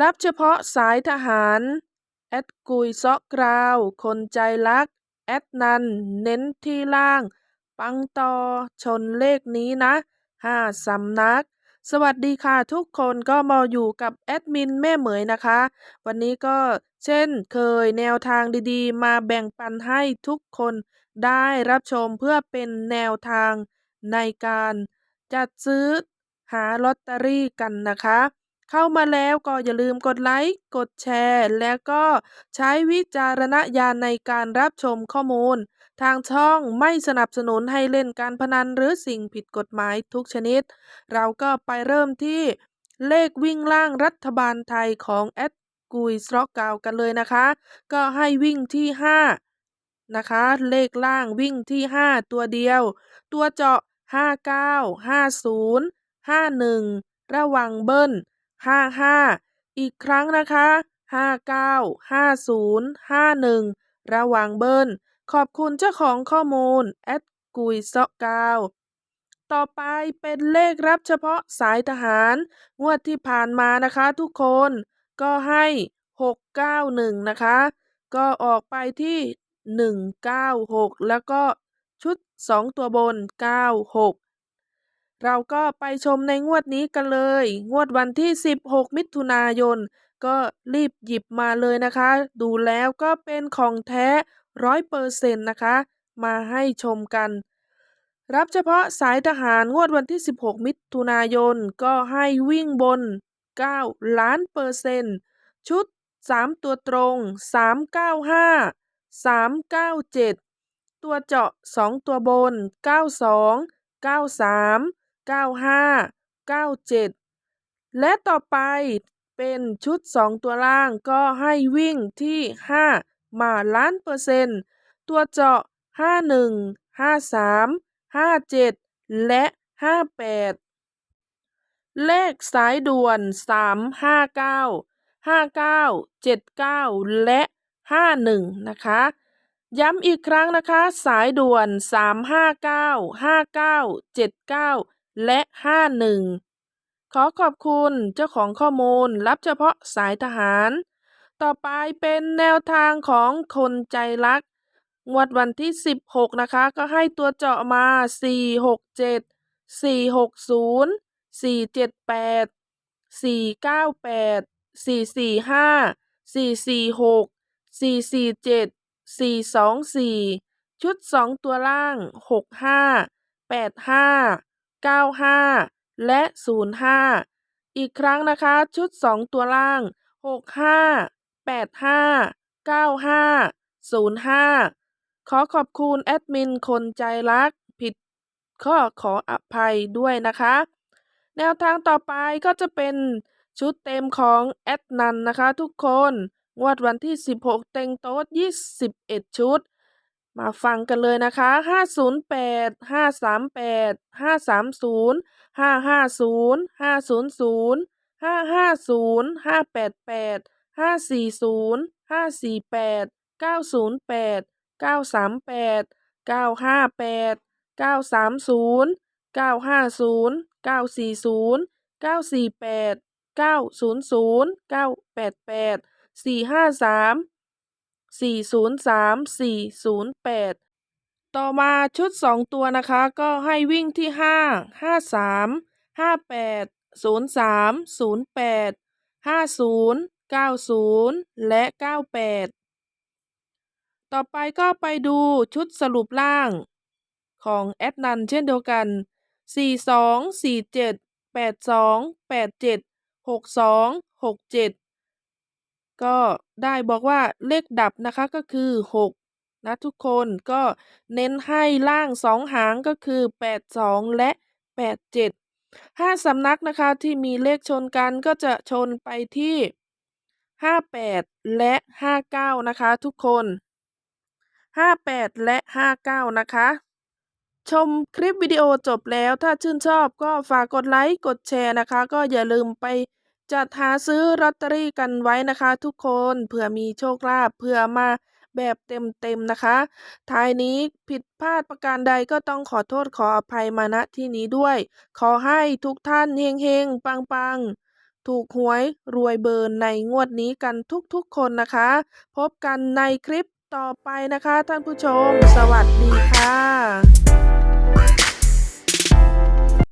รับเฉพาะสายทหาร แอดกุยซาะกราว คนใจรัก แอดนัน เน้นที่ล่าง ปังต่อชนเลขนี้นะห้าสำนัก สวัสดีค่ะทุกคนก็มาอยู่กับแอดมินแม่เหมยนะคะ วันนี้ก็เช่นเคยแนวทางดีๆ มาแบ่งปันให้ทุกคนได้รับชมเพื่อเป็นแนวทางในการจัดซื้อหาลอตเตอรี่กันนะคะ เข้ามาแล้วก็อย่าลืมกดไลค์ กดแชร์ แล้วก็ใช้วิจารณญาณในการรับชมข้อมูล ทางช่องไม่สนับสนุนให้เล่นการพนันหรือสิ่งผิดกฎหมายทุกชนิด เราก็ไปเริ่มที่เลขวิ่งล่างรัฐบาลไทยของแอดกุยสล็อกกาวกันเลยนะคะ ก็ให้วิ่งที่ 5 นะคะ เลขล่างวิ่งที่ 5 ตัวเดียว ตัวเจาะ 59 50 51 ระวังเบิ้ล 55อีกครั้งนะคะ59 50 51ระวังเบิ้ล ขอบคุณเจ้าของข้อมูลแอดกุยเซาะกาวต่อไปเป็นเลขรับเฉพาะสายทหาร งวดที่ผ่านมานะคะทุกคน ก็ให้ 691 นะคะ ก็ออกไปที่ 196 แล้วก็ชุด 2 ตัวบน 96 เราก็ไปชมในงวดนี้กันเลย งวดวันที่ 16 มิถุนายน ก็รีบหยิบมาเลยนะคะ ดูแล้วก็เป็นของแท้ร้อยเปอร์เซ็นต์นะคะ มาให้ชมกัน รับเฉพาะสายทหารงวดวันที่ 16 มิถุนายน ก็ให้วิ่งบน 9 ล้านเปอร์เซ็นต์ชุด 3 ตัวตรง 395 397 ตัวเจาะ 2 ตัวบน 92 93 95 97และต่อไปเป็นชุด 2 ตัวล่างก็ให้วิ่งที่ 5 มาล้านเปอร์เซ็นต์ตัวเจาะ 51 53 57 และ 58 เลขสายด่วน 359 59 79 และ 51 นะคะ ย้ำอีกครั้งนะคะ สายด่วน 359 59 79 และ 51 ขอขอบคุณเจ้าของข้อมูลรับเฉพาะสายทหาร ต่อไปเป็นแนวทางของคนใจรัก งวดวันที่ 16 นะคะ ก็ให้ตัวเจาะมา 467 460 478 498 445 446 447 424 ชุด 2 ตัวล่าง 65 85 95 และ 05 อีกครั้งนะคะ ชุด 2 ตัวล่าง 65 85 95 05 ขอขอบคุณแอดมินคนใจรัก ผิดข้อขออภัยด้วยนะคะ แนวทางต่อไปก็จะเป็นชุดเต็มของแอดนันนะคะทุกคน งวดวันที่ 16 เต็งโต๊ด 21 ชุด มาฟังกันเลยนะคะ 508 538 530 550 500 550 588 540 548 908 938 958 930 950 940 948 900 988 453 403 408 ต่อมาชุด 2 ตัวนะคะ ก็ให้วิ่งที่ 5 53 58 03 08 50 90 และ 98 ต่อไปก็ไปดูชุดสรุปล่าง ของแอดนันเช่นเดียวกัน 42 47 82 87 62 67 ก็ได้บอกว่าเลขดับนะคะก็คือ 6 นะทุกคนก็เน้นให้ล่าง 2 หางก็คือ 82 และ 87 5สำนักนะคะที่มีเลขชนกันก็จะชนไปที่ 58 และ 59 นะคะทุกคน 58 และ 59 นะคะ ชมคลิปวิดีโอจบแล้วถ้าชื่นชอบก็ฝากกดไลค์ กดแชร์นะคะ ก็อย่าลืมไป จัดหาซื้อลอตเตอรี่กันไว้นะคะทุกคนเผื่อมีโชคลาภเผื่อมาแบบเต็มๆนะคะท้ายนี้ผิดพลาดประการใดก็ต้องขอโทษขออภัยมาณที่นี้ด้วย ขอให้ทุกท่านเฮงๆ ปังถูกหวยรวยเบอร์ในงวดนี้กันทุกๆคนนะคะ พบกันในคลิปต่อไปนะคะท่านผู้ชม สวัสดีค่ะ